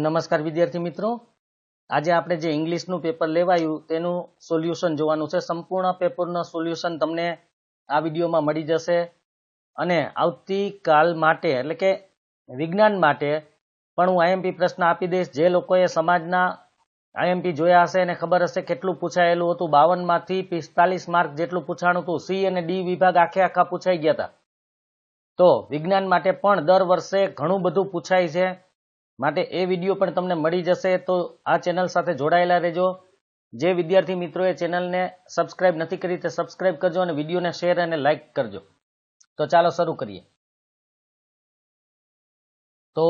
નમસ્કાર વિદ્યાર્થી મિત્રો આજે આપણે જે ઇંગ્લિશનું પેપર લેવાયું તેનું સોલ્યુશન જોવાનું છે સંપૂર્ણ પેપરનું સોલ્યુશન તમને આ વિડીયોમાં મળી જશે અને આવતીકાલ માટે એટલે કે વિજ્ઞાન માટે પણ હું આઈએમપી પ્રશ્ન આપી દઈશ જે લોકોએ સમાજના આઈએમપી જોયા હશે અને ખબર હશે કેટલું પૂછાયેલું હતું બાવનમાંથી પિસ્તાલીસ માર્ક જેટલું પૂછાણું હતું સી અને ડી વિભાગ આખે આખા પૂછાઈ ગયા હતા તો વિજ્ઞાન માટે પણ દર વર્ષે ઘણું બધું પૂછાય છે માટે એ વિડીયો પણ તમને મળી જશે તો આ ચેનલ સાથે જોડાયેલા રહેજો જે વિદ્યાર્થી મિત્રોએ ચેનલને સબસ્ક્રાઇબ નથી કરી તે સબસ્ક્રાઇબ કરજો અને વિડીયોને શેર અને લાઇક કરજો તો ચાલો શરૂ કરીએ તો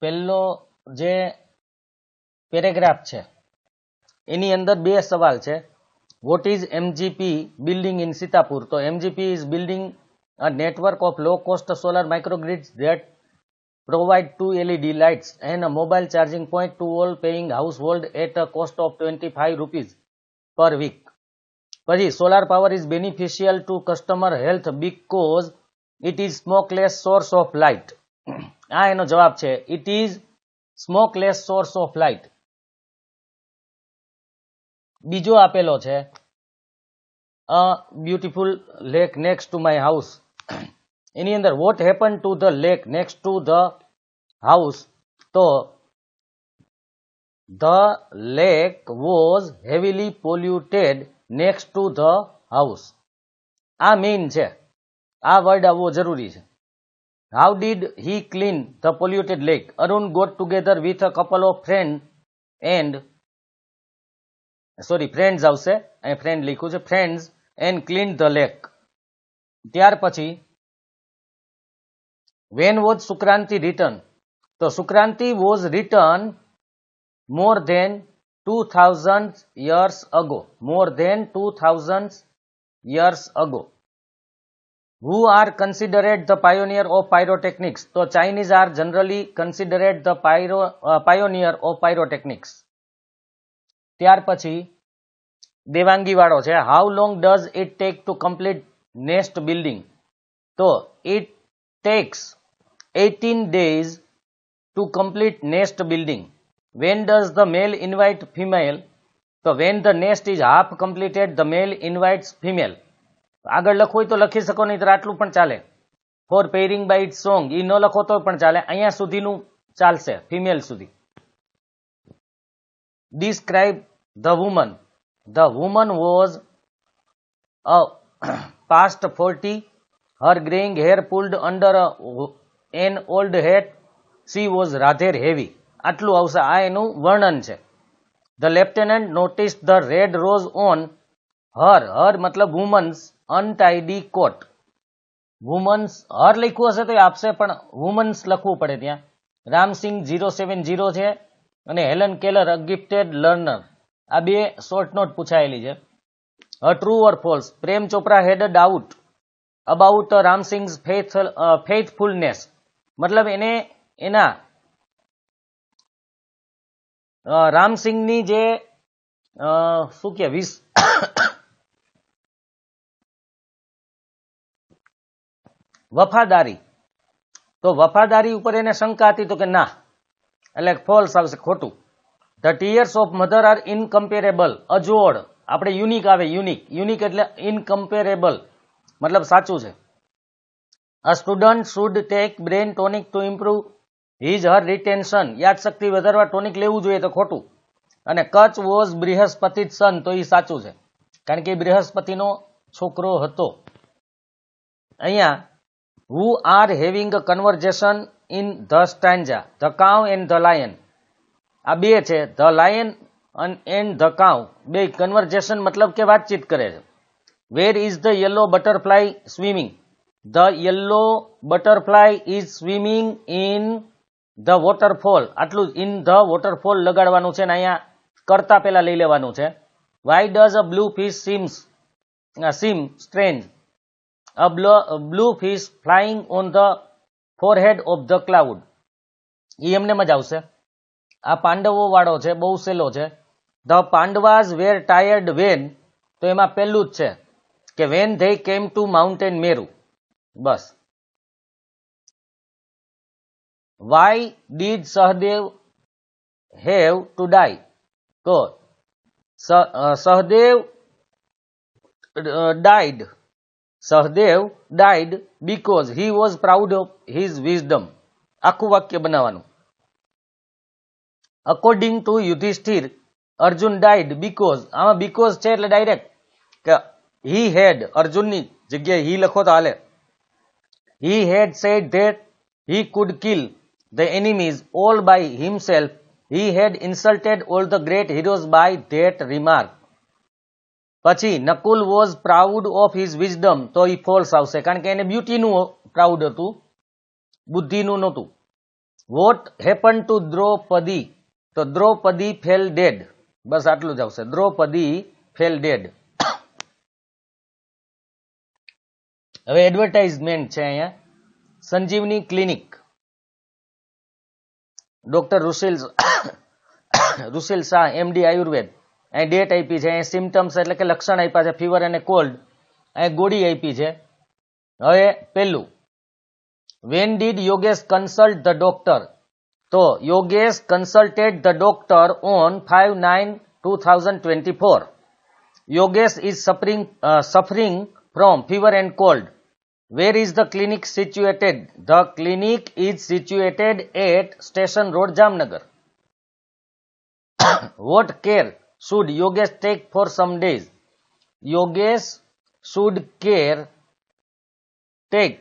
પહેલો જે પેરેગ્રાફ છે એની અંદર બે સવાલ છે what is MGP building in Sitapur તો MGP is building a network of low cost solar microgrid that provide two LED lights and a mobile charging point to all paying household at a cost of 25 rupees per week. પછી solar power is beneficial to customer health because it is smokeless source of light આ એનો જવાબ છે it is smokeless source of light બીજો આપેલો છે a beautiful lake next to my house એની અંદર what happen to the lake next to the house તો the lake was heavily polluted next to the house આ main છે આ word આવવો જરૂરી છે how did he clean the polluted lake Arun got together with a couple of friend and sorry friends આવશે અહીં friend લખ્યું છે friends and clean the lake ત્યાર પછી વેન વોઝ સુક્રાંતિ રિટર્ન તો Sukranti was return more than two thousand years ago more than two thousand years ago who are considered the pioneer of pyrotechnics તો Chinese are generally considered the pyro pioneer of pyrotechnics ત્યાર પછી દેવાંગી છે how long does it take to complete nest building તો it takes 18 days to complete nest building. When does the male invite female? તો when the nest is half completed the male invites female આગળ લખો હોય તો લખી શકો નહીં તો આટલું પણ ચાલે for pairing by it song ઈ ન લખો તો પણ ચાલે અહીંયા સુધીનું ચાલશે ફિમેલ સુધી describe the woman the woman was a past forty her graying hair pulled under an old hat she was rather heavy આટલું આવશે આ એનું વર્ણન છે the lieutenant notice the red rose on her her મતલબ woman's અનટાઈડી કોટ women's હર લખ્યું હશે તો એ આપશે પણ વુમન્સ લખવું પડે ત્યાં રામસિંગ ઝીરો સેવન ઝીરો છે અને હેલન કેલર અગિફ્ટેડ લર્નર આ બે શોર્ટ નોટ પૂછાયેલી છે a true or false Prem Chopra had a doubt about Ramsingh's faithfulness મતલબ એને એના રામસિંહની જે શું કે વીસ વફાદારી તો વફાદારી ઉપર એને શંકા હતી તો કે ના એટલે ફોલ્સ આવશે ખોટું the tears of mother are incomparable અજોડ આપણે યુનિક આવે યુનિક યુનિક એટલે ઇનકમ્પેરેબલ મતલબ સાચું છે A student should take brain tonic to improve his her retention યાદશક્તિ વધારવા ટોનિક લેવું જોઈએ તો ખોટું અને કચ્છ વોઝ બૃહસ્પતિ સન તો એ સાચું છે કારણ કે બૃહસ્પતિનો છોકરો હતો અહીંયા who are having a conversation in the stanza the cow and the lion આ બે છે the lion and the cow બે કન્વર્ઝેશન મતલબ કે વાતચીત કરે છે where is the yellow butterfly swimming The yellow butterfly is swimming in the waterfall. આટલું in the waterfall લગાડવાનું છે ને અહીંયા કરતા પહેલા લઈ લેવાનું છે. Why does a blue fish swims? Swim strange. A blue fish flying on the forehead of the cloud. એ એમને જ આવશે આ પાંડવો વાળો છે બહુ સહેલો છે the Pandavas were tired when તો એમાં પહેલું જ છે કે when they came to mountain Meru બસ why did Sahadev have to die તો Sahadev died Sahadev died because he was proud of his wisdom આખું વાક્ય બનાવવાનું according to Yudhishthir Arjun died because આમાં બીકોઝ છે એટલે ડાયરેક્ટ કે હી હેડ અર્જુનની જગ્યાએ હી લખો તો હાલે He had said that he could kill the enemies all by himself. He had insulted all the great heroes by that remark. પછી Nakul was proud of his wisdom તો એ ફોલ્સ આવશે કારણ કે એને બ્યુટીનું પ્રાઉડ હતું બુદ્ધિનું નહોતું વોટ હેપન ટુ દ્રૌપદી તો દ્રૌપદી ફેલ ડેડ બસ આટલું જ આવશે દ્રૌપદી ફેલ ડેડ હવે એડવર્ટાઇઝમેન્ટ છે અહીંયા Sanjivani clinic doctor Rusil Rusil Shah MD Ayurveda અહીં ડેટ આપી છે અહીં સિમ્ટમ્સ એટલે કે લક્ષણ આપ્યા છે ફીવર અને કોલ્ડ અહીં ગોળી આપી છે હવે પહેલું when did Yogesh consult the doctor તો Yogesh consulted the doctor on five nine two thousand twenty four Yogesh is suffering suffering from fever and cold. Where is the clinic situated? The clinic is situated at Station Road, Jamnagar. what care should Yogesh take for some days? Yogesh should care take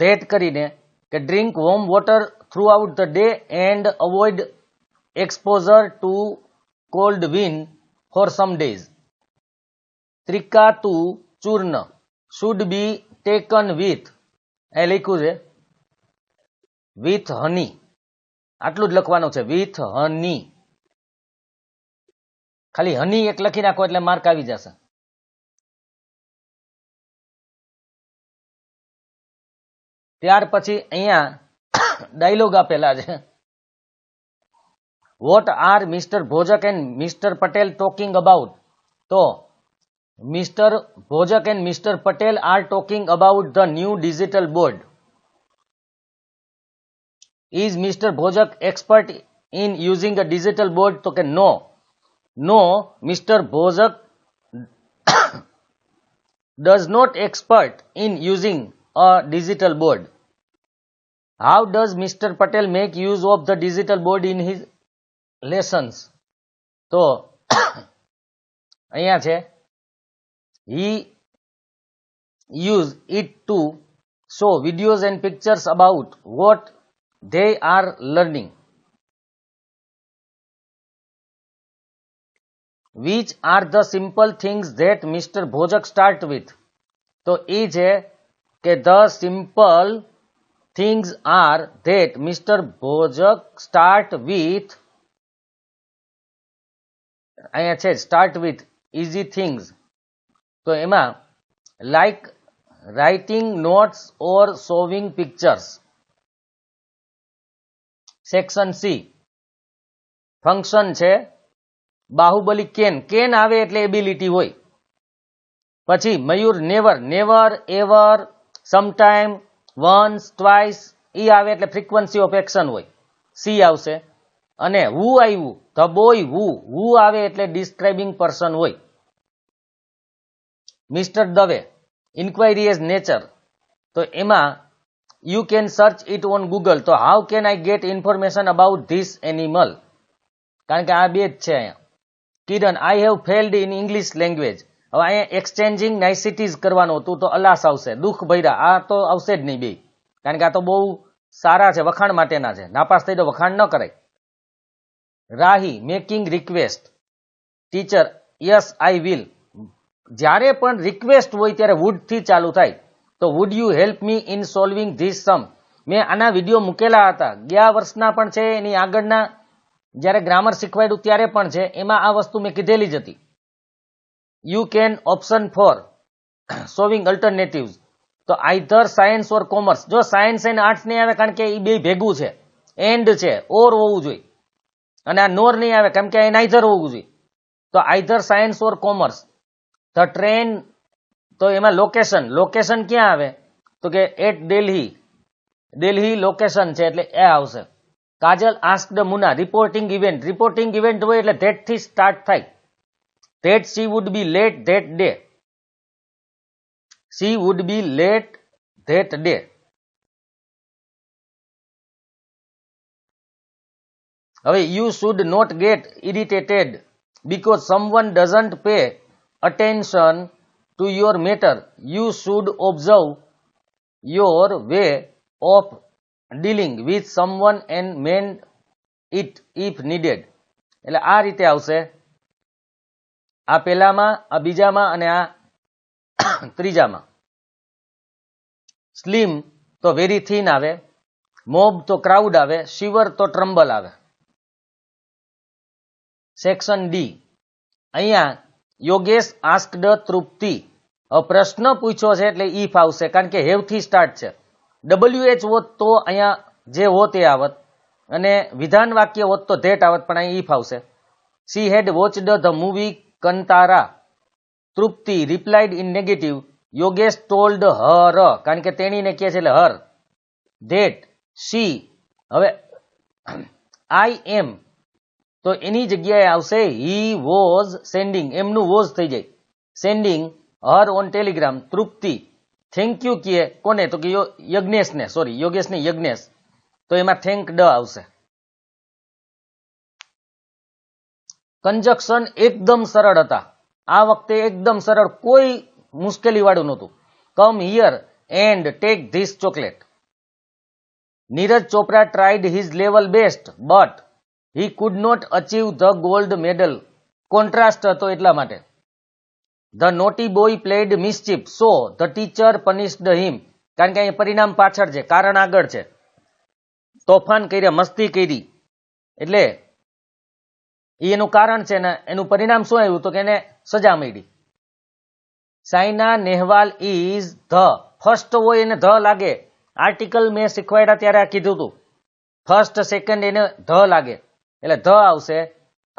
that drink warm water throughout the day and avoid exposure to cold wind for some days. ત્રિકાતુ churna should be taken with a લખ્યું છે with હની આટલું જ લખવાનું છે with હની ખાલી હની એક લખી નાખો એટલે માર્ક આવી જશે ત્યાર પછી અહીંયા ડાયલોગ આપેલા છે what are mister Bhojak and mister Patel talking about તો Mr. Bojak and Mr. Patel are talking about the new digital board. Is Mr. Bojak expert in using a digital board? So, no. No, Mr. Bojak does not expert in using a digital board. How does Mr. Patel make use of the digital board in his lessons? તો અહીંયા છે He used it to show videos and pictures about what they are learning, which are the simple things that Mr. Bhojak start with. તો the simple things are that Mr. ભોજક start with. I said start with easy things. તો એમાં like writing notes or showing pictures section C function છે Baahubali can can આવે એટલે ability હોય પછી Mayur never never ever sometime once twice એ આવે એટલે ફ્રીક્વન્સી ઓફ એક્શન હોય સી આવશે અને હુ આવ્યું ધ બોય હુ હુ આવે એટલે ડિસ્ક્રાઇબિંગ પર્સન હોય mister Dave inquiry as nature તો એમાં you can search it on Google તો how can I get information about this animal કારણ કે આ બે જ છે અહીંયા Kiran I have failed in English language હવે અહીંયા એક્સચેન્જિંગ નાઇસિટીઝ કરવાનું હતું તો અલાસ આવશે દુઃખ ભૈરા આ તો આવશે જ નહીં બે કારણ કે આ તો બહુ સારા છે વખાણ માટેના છે નાપાસ થઈ તો વખાણ ન કરાય Rahi making request teacher yes I will જ્યારે પણ રિક્વેસ્ટ હોય ત્યારે વુડથી ચાલુ થાય તો would you help me in solving this sum મેં આના વિડીયો મૂકેલા હતા ગયા વર્ષના પણ છે એની આગળના જ્યારે ગ્રામર શીખવાડ્યું ત્યારે પણ છે એમાં આ વસ્તુ મેં કીધેલી જ હતી you can option for solving alternatives તો આઈધર સાયન્સ ઓર કોમર્સ જો સાયન્સ એન્ડ આર્ટ્સ નહીં આવે કારણ કે એ બે ભેગું છે એન્ડ છે ઓર હોવું જોઈએ અને આ નોર નહીં આવે કેમ કે એ નાઇધર હોવું જોઈએ તો either science or commerce the train તો એમાં લોકેશન લોકેશન ક્યાં આવે તો કે એટ દિલ્હી દિલ્હી લોકેશન છે એટલે એ આવશે Kajal asked Muna reporting event reporting event હોય એટલે ધેટથી સ્ટાર્ટ થાય that she would be late that day she would be late that day હવે you should not get irritated because someone doesn't pay attention to your matter. You should observe your way of dealing with someone and mend it if needed. એટલે આ રીતે આવશે આ પહેલામાં આ બીજામાં અને આ ત્રીજામાં સ્લીમ તો વેરી થીન આવે મોબ તો ક્રાઉડ આવે શિવર તો ટ્રમ્બલ આવે સેક્શન ડી અહીંયા યોગેશ આસ્કડ તૃપ્તિ પ્રશ્ન પૂછ્યો છે એટલે ઈફ આવશે કારણ કે હેવથી સ્ટાર્ટ છે ડબલ્યુ એચ હોત તો અહીંયા જે હોત એ આવત અને વિધાન વાક્ય હોત તો ધેટ આવત પણ અહીં ઈફ આવશે she had watched the movie Kantara Trupti replied in negative Yogesh told her કારણ કે તેણીને કહે છે એટલે હર ધેટ સી હવે આઈ એમ તો એની જગ્યાએ આવશે હી વોઝ સેન્ડિંગ એમનું વોઝ થઈ જાય sending her on Telegram Trupti thank you કીએ કોને તો કે યજ્ઞેશને સોરી યોગેશને યજ્ઞેશ તો એમાં થેન્ક ડ આવશે કન્જક્શન એકદમ સરળ હતા આ વખતે એકદમ સરળ કોઈ મુશ્કેલીવાળું નહોતું come here and take this chocolate Neeraj Chopra tried his level best but he could not achieve the gold medal contrast હતો એટલા માટે the naughty boy played mischief so the teacher punished him કારણ કે અહીંયા પરિણામ પાછળ છે કારણ આગળ છે તોફાન કર્યા મસ્તી કરી એટલે એનું કારણ છે ને એનું પરિણામ શું આવ્યું તો કે એને સજા મળી Saina Nehwal is the first હોય એને ધ લાગે આર્ટિકલ મેં શીખવાડ્યા ત્યારે આ કીધું હતું ફર્સ્ટ સેકન્ડ એને ધ લાગે એટલે ધ આવશે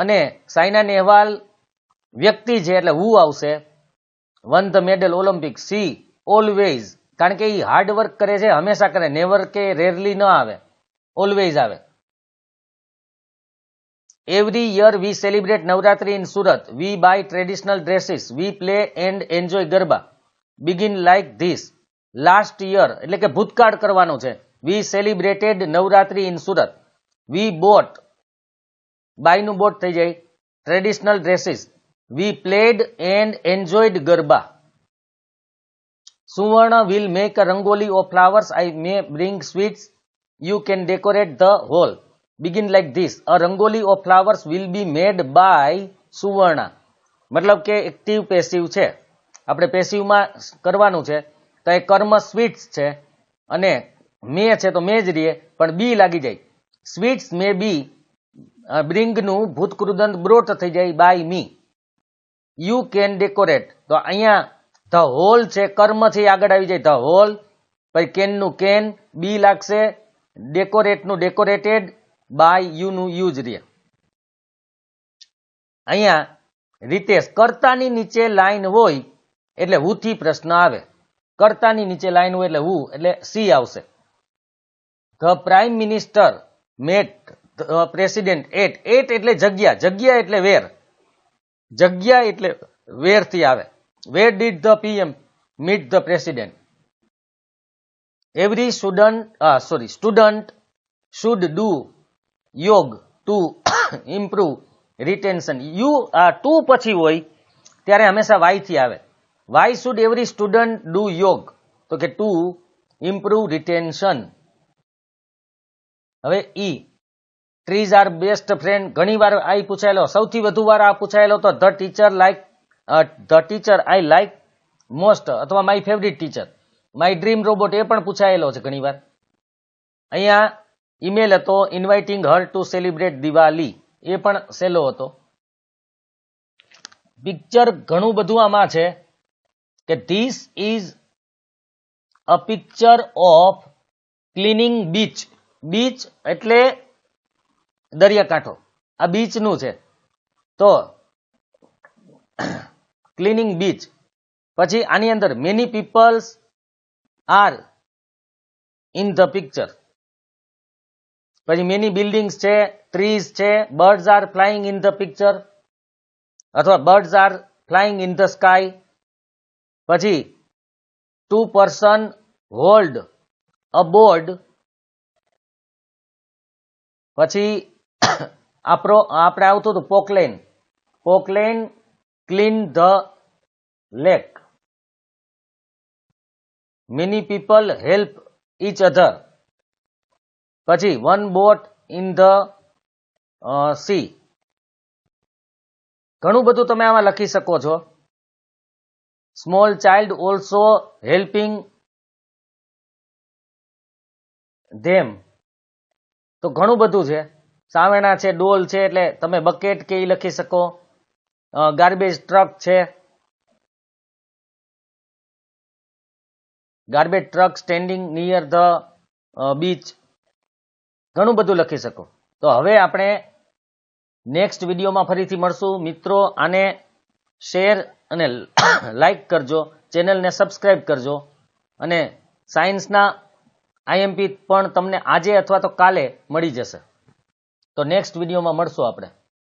અને સાયના નેહવાલ વ્યક્તિ છે એટલે હું આવશે won the medal Olympic she always કારણ કે એ હાર્ડવર્ક કરે છે હંમેશા કરે નેવર કે રેરલી ન આવે ઓલવેઝ આવે every year we celebrate Navratri in Surat we buy traditional dresses we play and enjoy garba begin like this last year એટલે કે ભૂતકાળ કરવાનું છે we celebrated Navratri in Surat we bought બાયનું બોટ થઈ જાય traditional dresses we played and enjoyed garba Suvarna will make a rangoli of flowers I may bring sweets you can decorate the hall begin like this a rangoli of flowers will be made by Suvarna મતલબ કે active passive છે આપણે પેસિવમાં કરવાનું છે તો એ કર્મ sweets છે અને મે છે તો મે જ રહીએ પણ બી લાગી જાય સ્વીટ્સ મે બી બ્રિંગનું ભૂતકૃદંત બ્રોટ થઈ જાય by me you can decorate તો અહીંયા ધ હોલ છે કર્મથી આગળ આવી જાય ધ હોલ પછી કેનનું કેન બી લાગશે ડેકોરેટનું ડેકોરેટેડ બાય યુનું યુઝ રે અહીંયા રીતે કર્તાની નીચે લાઈન હોય એટલે હુથી પ્રશ્ન આવે કર્તાની નીચે લાઈન હોય એટલે હુ એટલે સી આવશે the prime minister met president at at એટલે જગ્યા જગ્યા એટલે વેર જગ્યા એટલે વેરથી આવે where did the PM meet the president every student sorry student should do yoga two improve retention you આ ટુ પછી હોય ત્યારે હંમેશા વાયથી આવે why should every student do yoga તો કે ટુ ઇમ્પ્રુવ રિટેન્શન હવે ઈ ટ્રીઝ આર બેસ્ટ ફ્રેન્ડ ઘણી વાર આ પૂછાયેલો સૌથી વધુ વાર આ પૂછાયેલો તો the teacher like the teacher I like most અથવા my favourite teacher my dream robot એ પણ પૂછાયેલો છે ઘણી વાર અહીંયા ઇમેલ હતો inviting her to celebrate Diwali એ પણ સહેલો હતો પિક્ચર ઘણું બધું આમાં છે કે this is a picture of cleaning beach beach એટલે દરિયાકાંઠો આ બીચનું છે તો ક્લિનિંગ બીચ પછી આની અંદર many peoples are in the picture પછી મેની બિલ્ડિંગ્સ છે ટ્રીઝ છે birds are flying in the picture અથવા birds are flying in the sky પછી two person hold a board પછી આપણો આપણે આવતું હતું Poclain Poclain clean the lake many people help each other પછી one boat in the sea ઘણું બધું તમે આમાં લખી શકો છો small child also helping them તો ઘણું બધું છે સાવેણા છે ડોલ છે એટલે તમે બકેટ કે એ લખી શકો ગાર્બેજ ટ્રક છે garbage truck standing near the beach ઘણું બધું લખી શકો તો હવે આપણે નેક્સ્ટ વિડીયોમાં ફરીથી મળશું મિત્રો આને શેર અને લાઈક કરજો ચેનલને સબસ્ક્રાઈબ કરજો અને સાયન્સના આઈએમપી પણ તમને આજે અથવા તો કાલે મળી જશે તો નેક્સ્ટ વિડીયોમાં મળશું આપણે